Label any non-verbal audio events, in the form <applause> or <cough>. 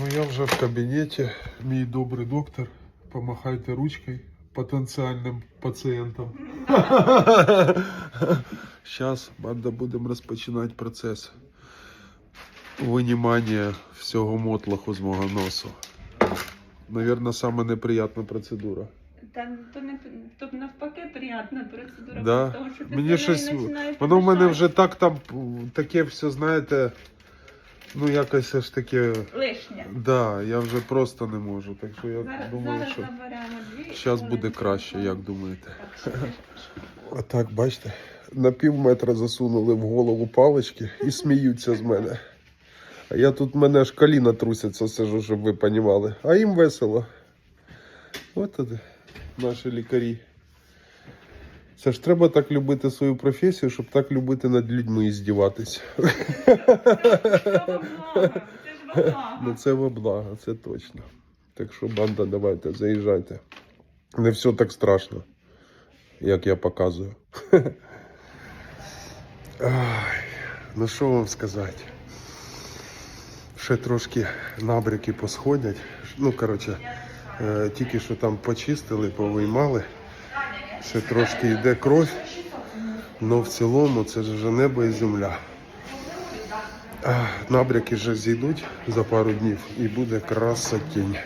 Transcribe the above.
Ну я вже в кабінеті, мій добрий доктор. Помахайте ручкою потенціальним пацієнтам. <laughs> Зараз, банда, будемо розпочинати процес винімання всього мотлаху з мого носу. Навірно, саме неприятна процедура. Та то не то навпаки приємна процедура, Да. тому що Мені щось- Воно в мене вже так там таке все, знаєте, ну якось все ж таке. лишнє. Да, я вже просто не можу. Так що я Зараз, думаю, зараз що наберемо дві. зараз буде краще, як думаєте. Так, що ти ж- А так, бачите, на пів метра засунули в голову палички і сміються з мене. А я тут мене аж коліна трусяться, сижу, щоб ви понімали. А їм весело. От туди наші лікарі. Це ж треба так любити свою професію, щоб так любити над людьми і здіватись. Ну це во благо, це точно. Так що, банда, давайте, заїжджайте. Не все так страшно, як я показую. Ай, ну що вам сказати? Ще трошки набряки посходять. Ну, коротше, е, тільки що там почистили, повиймали. Ще трошки йде кров. але в цілому це ж вже небо і земля. Набряки вже зійдуть за пару днів і буде красотінь.